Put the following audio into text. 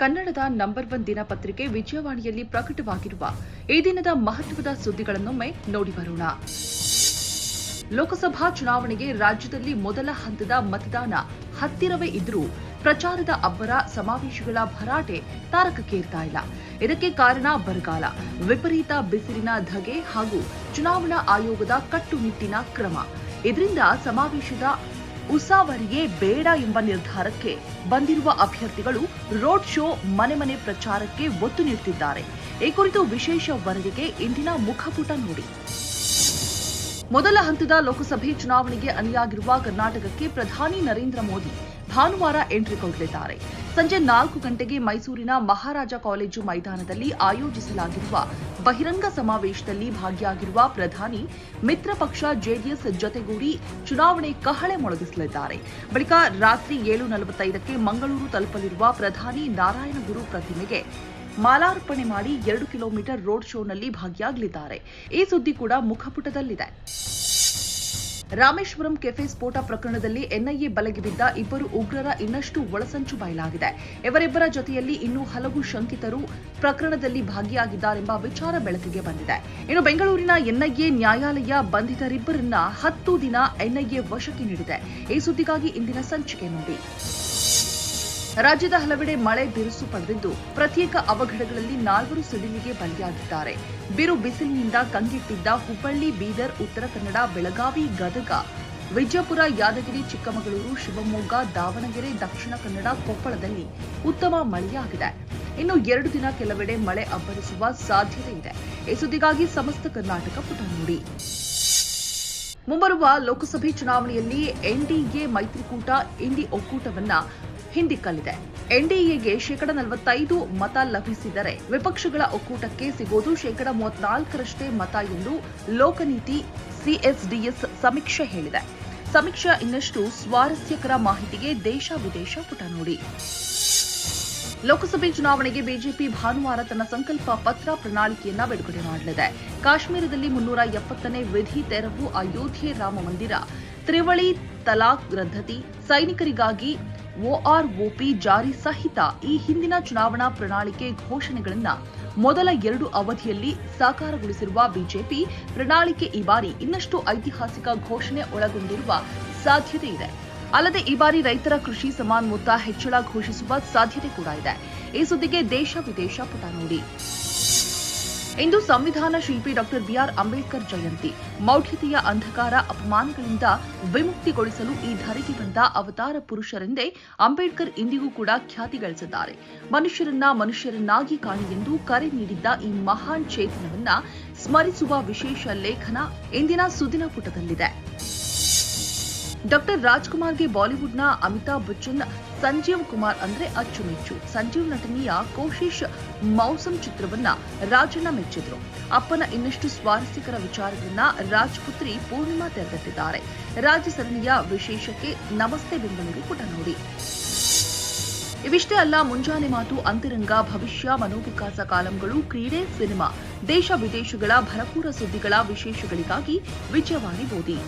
ಕನ್ನಡದ number one ದಿನಪತ್ರಿಕೆ ವಿಜಯವಾಣಿಯಲ್ಲಿ ಪ್ರಕಟವಾಗಿರುವ ಈ ದಿನದ ಮಹತ್ವದ ಸುದ್ದಿಗಳನ್ನೊಮ್ಮೆ ನೋಡಿ ಬರೋಣ. ಲೋಕಸಭಾ ಚುನಾವಣೆಗೆ ರಾಜ್ಯದಲ್ಲಿ ಮೊದಲ ಹಂತದ ಮತದಾನ ಹತ್ತಿರವೇ ಇದ್ದರೂ ಪ್ರಚಾರದ ಅಬ್ಬರ ಸಮಾವೇಶಗಳ ಭರಾಟೆ ತಾರಕಕ್ಕೇರ್ತಾ ಇಲ್ಲ. ಇದಕ್ಕೆ ಕಾರಣ ಬರಗಾಲ. ವಿಪರೀತ ಬಿಸಿಲಿನ ಧಗೆ ಹಾಗೂ ಚುನಾವಣಾ ಆಯೋಗದ ಕಟ್ಟುನಿಟ್ಟಿನ ಕ್ರಮ. ಇದರಿಂದ ಸಮಾವೇಶದ ಉಸಾವರಿಯೇ ಬೇಡ ಎಂಬ ನಿರ್ಧಾರಕ್ಕೆ ಬಂದಿರುವ ಅಭ್ಯರ್ಥಿಗಳು ರೋಡ್ ಶೋ ಮನೆ ಮನೆ ಪ್ರಚಾರಕ್ಕೆ ಒತ್ತು ನೀಡುತ್ತಿದ್ದಾರೆ ಈ ಕುರಿತು ವಿಶೇಷ ವರದಿಗೆ ಇಂದಿನ ಮುಖಪುಟ ನೋಡಿ. ಮೊದಲ ಹಂತದ ಲೋಕಸಭೆ ಚುನಾವಣೆಗೆ ಅನಿಯಾಗಿರುವ ಕರ್ನಾಟಕಕ್ಕೆ ಪ್ರಧಾನಿ ನರೇಂದ್ರ ಮೋದಿ ಭಾನುವಾರ ಎಂಟ್ರಿ ಕೊಡಲಿದ್ದಾರೆ. ಸಂಜೆ ನಾಲ್ಕು ಗಂಟೆಗೆ ಮೈಸೂರಿನ ಮಹಾರಾಜ ಕಾಲೇಜು ಮೈದಾನದಲ್ಲಿ ಆಯೋಜಿಸಲಾಗಿರುವ ಬಹಿರಂಗ ಸಮಾವೇಶದಲ್ಲಿ ಭಾಗಿಯಾಗಿರುವ ಪ್ರಧಾನಿ ಮಿತ್ರ ಪಕ್ಷ ಜೆಡಿಎಸ್ ಜೊತೆಗೂಡಿ ಚುನಾವಣೆ ಕಹಳೆ ಮೊಳಗಿಸಲಿದ್ದಾರೆ. ಬಳಿಕ ರಾತ್ರಿ ಏಳು ನಲವತ್ತೈದಕ್ಕೆ ಮಂಗಳೂರು ತಲುಪಲಿರುವ ಪ್ರಧಾನಿ ನಾರಾಯಣಗುರು ಪ್ರತಿಮೆಗೆ ಮಾಲಾರ್ಪಣೆ ಮಾಡಿ ಎರಡು ಕಿಲೋಮೀಟರ್ ರೋಡ್ ಶೋನಲ್ಲಿ ಭಾಗಿಯಾಗಲಿದ್ದಾರೆ. ಈ ಸುದ್ದಿ ಕೂಡ ಮುಖಪುಟದಲ್ಲಿದೆ. ರಾಮೇಶ್ವರಂ ಕೆಫೆ ಸ್ಫೋಟ ಪ್ರಕರಣದಲ್ಲಿ ಎನ್ಐಎ ಬಲೆಗೆ ಬಿದ್ದ ಇಬ್ಬರು ಉಗ್ರರ ಇನ್ನಷ್ಟು ಒಳಸಂಚು ಬಯಲಾಗಿದೆ. ಇವರಿಬ್ಬರ ಜೊತೆಯಲ್ಲಿ ಇನ್ನೂ ಹಲವು ಶಂಕಿತರು ಪ್ರಕರಣದಲ್ಲಿ ಭಾಗಿಯಾಗಿದ್ದಾರೆಂಬ ವಿಚಾರ ಬೆಳಕಿಗೆ ಬಂದಿದೆ. ಇನ್ನು ಬೆಂಗಳೂರಿನ ಎನ್ಐಎ ನ್ಯಾಯಾಲಯ ಬಂಧಿತರಿಬ್ಬರನ್ನ ಹತ್ತು ದಿನ ಎನ್ಐಎ ವಶಕ್ಕೆ ನೀಡಿದೆ. ಈ ಸುದ್ದಿಗಾಗಿ ಇಂದಿನ ಸಂಚಿಕೆ ನೋಡಿ. ರಾಜ್ಯದ ಹಲವೆಡೆ ಮಳೆ ಬಿರುಸು ಪಡೆದಿದ್ದು ಪ್ರತ್ಯೇಕ ಅವಘಡಗಳಲ್ಲಿ ನಾಲ್ವರು ಸಿಡಿಲಿಗೆ ಬಲಿಯಾಗಿದ್ದಾರೆ. ಬಿರು ಬಿಸಿಲಿನಿಂದ ಕಂಗೆಟ್ಟಿದ್ದ ಹುಬ್ಬಳ್ಳಿ, ಬೀದರ್, ಉತ್ತರ ಕನ್ನಡ, ಬೆಳಗಾವಿ, ಗದಗ, ವಿಜಯಪುರ, ಯಾದಗಿರಿ, ಚಿಕ್ಕಮಗಳೂರು, ಶಿವಮೊಗ್ಗ, ದಾವಣಗೆರೆ, ದಕ್ಷಿಣ ಕನ್ನಡ, ಕೊಪ್ಪಳದಲ್ಲಿ ಉತ್ತಮ ಮಳೆಯಾಗಿದೆ. ಇನ್ನು ಎರಡು ದಿನ ಕೆಲವೆಡೆ ಮಳೆ ಅಬ್ಬರಿಸುವ ಸಾಧ್ಯತೆ ಇದೆ. ಈ ಸುದ್ದಿಗಾಗಿ ಸಮಸ್ತ ಕರ್ನಾಟಕ ಪುಟ ನೋಡಿ. ಮುಂಬರುವ ಲೋಕಸಭೆ ಚುನಾವಣೆಯಲ್ಲಿ ಎನ್ಡಿಎ ಮೈತ್ರಿಕೂಟ ಇಂಡಿ ಒಕ್ಕೂಟವನ್ನ ಹಿಂದಿಕ್ಕಲಿದೆ ಎನ್ಡಿಎಗೆ ಶೇಕಡ ನಲವತ್ತೈದು ಮತ ಲಭಿಸಿದರೆ ವಿಪಕ್ಷಗಳ ಒಕ್ಕೂಟಕ್ಕೆ ಸಿಗೋದು ಶೇಕಡ ಮೂವತ್ನಾಲ್ಕರಷ್ಟೇ ಮತ ಎಂದು ಲೋಕನೀತಿ ಸಿಎಸ್ಡಿಎಸ್ ಸಮೀಕ್ಷೆ ಹೇಳಿದೆ. ಸಮೀಕ್ಷೆ ಇನ್ನಷ್ಟು ಸ್ವಾರಸ್ಯಕರ ಮಾಹಿತಿಗೆ ದೇಶ ವಿದೇಶ ಪುಟ ನೋಡಿ. ಲೋಕಸಭೆ ಚುನಾವಣೆಗೆ ಬಿಜೆಪಿ ಭಾನುವಾರ ತನ್ನ ಸಂಕಲ್ಪ ಪತ್ರ ಪ್ರಣಾಳಿಕೆಯನ್ನ ಬಿಡುಗಡೆ ಮಾಡಲಿದೆ. ಕಾಶ್ಮೀರದಲ್ಲಿ ಮುನ್ನೂರ ಎಪ್ಪತ್ತನೇ ವಿಧಿ ತೆರವು ಅಯೋಧ್ಯೆ ರಾಮ ಮಂದಿರ. ತ್ರಿವಳಿ ತಲಾಖ್ ರದ್ದತಿ ಸೈನಿಕರಿಗಾಗಿ ಒಆರ್ಒಪಿ ಜಾರಿ ಸಹಿತ ಈ ಹಿಂದಿನ ಚುನಾವಣಾ ಪ್ರಣಾಳಿಕೆ ಘೋಷಣೆಗಳನ್ನು ಮೊದಲ ಎರಡು ಅವಧಿಯಲ್ಲಿ ಸಾಕಾರಗೊಳಿಸಿರುವ ಬಿಜೆಪಿ ಪ್ರಣಾಳಿಕೆ ಈ ಬಾರಿ ಇನ್ನಷ್ಟು ಐತಿಹಾಸಿಕ ಘೋಷಣೆ ಒಳಗೊಂಡಿರುವ ಸಾಧ್ಯತೆ ಇದೆ. ಅಲ್ಲದೆ ಈ ಬಾರಿ ರೈತರ ಕೃಷಿ ಸಮಾನ್ ಮೊತ್ತ ಹೆಚ್ಚಳ ಘೋಷಿಸುವ ಸಾಧ್ಯತೆ ಕೂಡ ಇದೆ. ಈ ಸುದ್ದಿಗೆ ದೇಶ ವಿದೇಶ ಪುಟ ನೋಡಿ. ಇಂದು ಸಂವಿಧಾನ ಶಿಲ್ಪಿ ಡಾಕ್ಟರ್ ಬಿಆರ್ ಅಂಬೇಡ್ಕರ್ ಜಯಂತಿ. ಮೌಢ್ಯತೆಯ ಅಂಧಕಾರ ಅಪಮಾನಗಳಿಂದ ವಿಮುಕ್ತಿಗೊಳಿಸಲು ಈ ಧರೆಗೆ ಬಂದ ಅವತಾರ ಪುರುಷರೆಂದೇ ಅಂಬೇಡ್ಕರ್ ಇಂದಿಗೂ ಕೂಡ ಖ್ಯಾತಿ ಗಳಿಸಿದ್ದಾರೆ. ಮನುಷ್ಯರನ್ನ ಮನುಷ್ಯರನ್ನಾಗಿ ಕಾಣಿ ಎಂದು ಕರೆ ನೀಡಿದ್ದ ಈ ಮಹಾನ್ ಚೇತನವನ್ನ ಸ್ಮರಿಸುವ ವಿಶೇಷ ಲೇಖನ ಇಂದಿನ ಸುದಿನ ಪುಟದಲ್ಲಿದೆ. ಡಾಕ್ಟರ್ ರಾಜ್ಕುಮಾರ್ಗೆ ಬಾಲಿವುಡ್ನ ಅಮಿತಾಬ್ ಬಚ್ಚನ್ ಸಂಜೀವ್ ಕುಮಾರ್ ಅಂದ್ರೆ ಅಚ್ಚುಮೆಚ್ಚು. ಸಂಜೀವ್ ನಟನೆಯ ಕೋಶಿಶ್ ಮೌಸಂ ಚಿತ್ರವನ್ನ ರಾಜಣ್ಣ ಮೆಚ್ಚಿದ್ರು. ಅಪ್ಪನ ಇನ್ನಷ್ಟು ಸ್ವಾರಸ್ಯಕರ ವಿಚಾರಗಳನ್ನ ರಾಜ್ಪುತ್ರಿ ಪೂರ್ಣಿಮಾ ತೆರೆದಿಟ್ಟಿದ್ದಾರೆ. ರಾಜ್ಯ ಸರಣಿಯ ವಿಶೇಷಕ್ಕೆ ನಮಸ್ತೆ ಬೆಂಗಳೂರು ಪುಟ ನೋಡಿ. ಇವಿಷ್ಟೇ ಅಲ್ಲ, ಮುಂಜಾನೆ ಮಾತು, ಅಂತರಂಗ, ಭವಿಷ್ಯ, ಮನೋವಿಕಾಸ ಕಾಲಂಗಳು, ಕ್ರೀಡೆ, ಸಿನಿಮಾ, ದೇಶ ವಿದೇಶಗಳ ಭರಪೂರ ಸುದ್ದಿಗಳ ವಿಶೇಷಗಳಿಗಾಗಿ ವಿಜಯವಾಣಿ ಓದಿ